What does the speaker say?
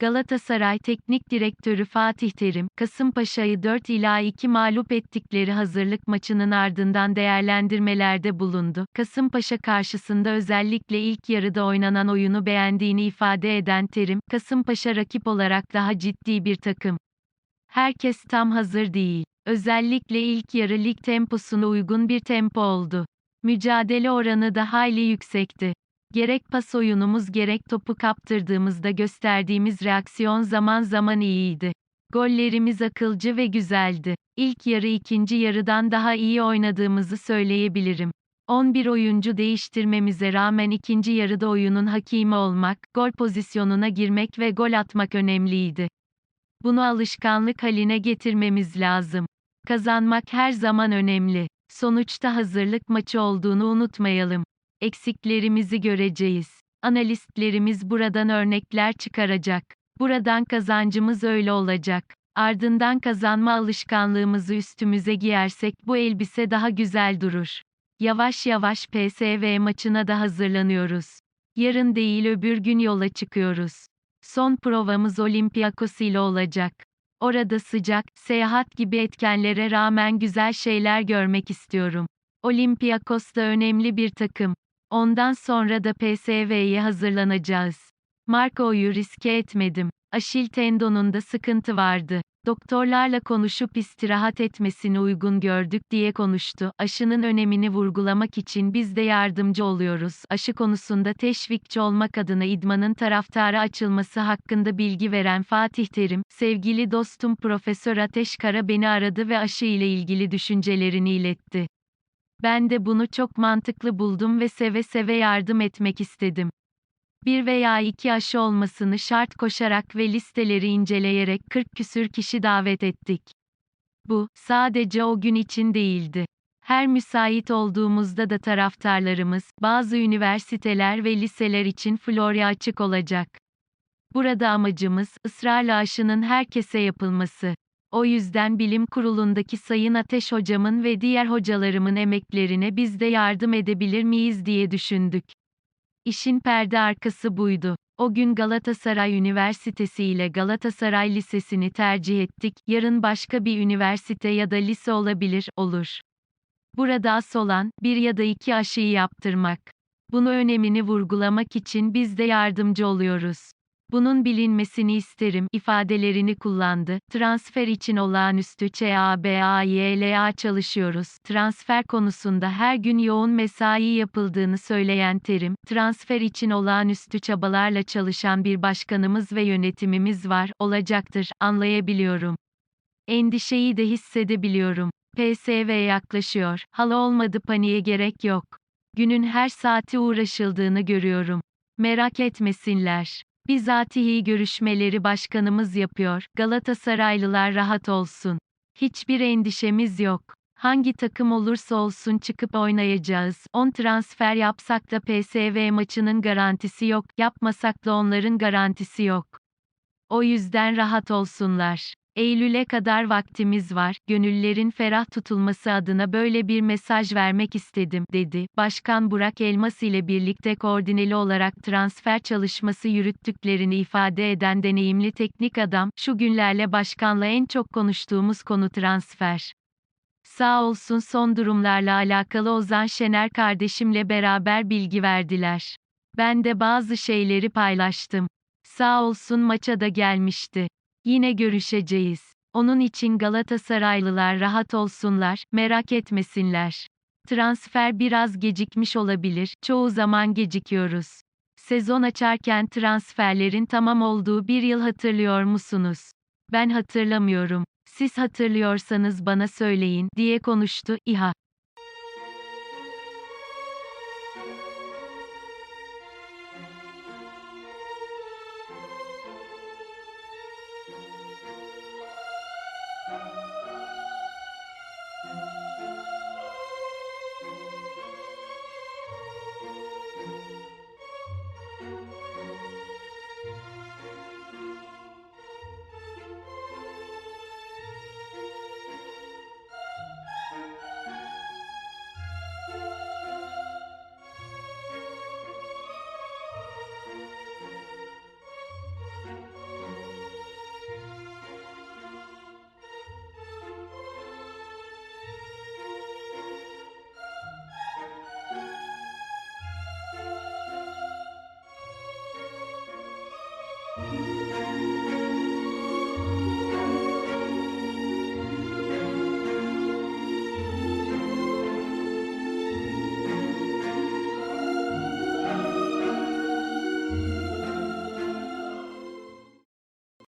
Galatasaray Teknik Direktörü Fatih Terim, Kasımpaşa'yı 4 ila 2 mağlup ettikleri hazırlık maçının ardından değerlendirmelerde bulundu. Kasımpaşa karşısında özellikle ilk yarıda oynanan oyunu beğendiğini ifade eden Terim, Kasımpaşa rakip olarak daha ciddi bir takım. Herkes tam hazır değil. Özellikle ilk yarı lig temposuna uygun bir tempo oldu. Mücadele oranı da hayli yüksekti. Gerek pas oyunumuz gerek topu kaptırdığımızda gösterdiğimiz reaksiyon zaman zaman iyiydi. Gollerimiz akılcı ve güzeldi. İlk yarı ikinci yarıdan daha iyi oynadığımızı söyleyebilirim. 11 oyuncu değiştirmemize rağmen ikinci yarıda oyunun hakimi olmak, gol pozisyonuna girmek ve gol atmak önemliydi. Bunu alışkanlık haline getirmemiz lazım. Kazanmak her zaman önemli. Sonuçta hazırlık maçı olduğunu unutmayalım. Eksiklerimizi göreceğiz. Analistlerimiz buradan örnekler çıkaracak. Buradan kazancımız öyle olacak. Ardından kazanma alışkanlığımızı üstümüze giyersek bu elbise daha güzel durur. Yavaş yavaş PSV maçına da hazırlanıyoruz. Yarın değil öbür gün yola çıkıyoruz. Son provamız Olympiakos ile olacak. Orada sıcak, seyahat gibi etkenlere rağmen güzel şeyler görmek istiyorum. Olympiakos da önemli bir takım. Ondan sonra da PSV'ye hazırlanacağız. Marco'yu riske etmedim. Aşil tendonunda sıkıntı vardı. Doktorlarla konuşup istirahat etmesini uygun gördük diye konuştu. Aşının önemini vurgulamak için biz de yardımcı oluyoruz. Aşı konusunda teşvikçi olmak adına idmanın taraftara açılması hakkında bilgi veren Fatih Terim, sevgili dostum Profesör Ateş Kara beni aradı ve aşı ile ilgili düşüncelerini iletti. Ben de bunu çok mantıklı buldum ve seve seve yardım etmek istedim. Bir veya iki aşı olmasını şart koşarak ve listeleri inceleyerek 40 küsür kişi davet ettik. Bu, sadece o gün için değildi. Her müsait olduğumuzda da taraftarlarımız, bazı üniversiteler ve liseler için Florya açık olacak. Burada amacımız, ısrarla aşının herkese yapılması. O yüzden bilim kurulundaki Sayın Ateş hocamın ve diğer hocalarımın emeklerine biz de yardım edebilir miyiz diye düşündük. İşin perde arkası buydu. O gün Galatasaray Üniversitesi ile Galatasaray Lisesi'ni tercih ettik. Yarın başka bir üniversite ya da lise olabilir, olur. Burada as olan, bir ya da iki aşıyı yaptırmak. Bunu önemini vurgulamak için biz de yardımcı oluyoruz. Bunun bilinmesini isterim ifadelerini kullandı. Transfer için olağanüstü ÇABAYLA çalışıyoruz. Transfer konusunda her gün yoğun mesai yapıldığını söyleyen Terim, transfer için olağanüstü çabalarla çalışan bir başkanımız ve yönetimimiz var, olacaktır, anlayabiliyorum. Endişeyi de hissedebiliyorum. PSV yaklaşıyor. Hala olmadı paniğe gerek yok. Günün her saati uğraşıldığını görüyorum. Merak etmesinler. Bizatihi görüşmeleri başkanımız yapıyor. Galatasaraylılar rahat olsun. Hiçbir endişemiz yok. Hangi takım olursa olsun çıkıp oynayacağız. 10 transfer yapsak da PSV maçının garantisi yok. Yapmasak da onların garantisi yok. O yüzden rahat olsunlar. Eylül'e kadar vaktimiz var, gönüllerin ferah tutulması adına böyle bir mesaj vermek istedim, dedi. Başkan Burak Elmas ile birlikte koordineli olarak transfer çalışması yürüttüklerini ifade eden deneyimli teknik adam, şu günlerle başkanla en çok konuştuğumuz konu transfer. Sağ olsun son durumlarla alakalı Ozan Şener kardeşimle beraber bilgi verdiler. Ben de bazı şeyleri paylaştım. Sağ olsun maça da gelmişti. Yine görüşeceğiz. Onun için Galatasaraylılar rahat olsunlar, merak etmesinler. Transfer biraz gecikmiş olabilir, çoğu zaman gecikiyoruz. Sezon açarken transferlerin tamam olduğu bir yıl hatırlıyor musunuz? Ben hatırlamıyorum. Siz hatırlıyorsanız bana söyleyin, diye konuştu İHA.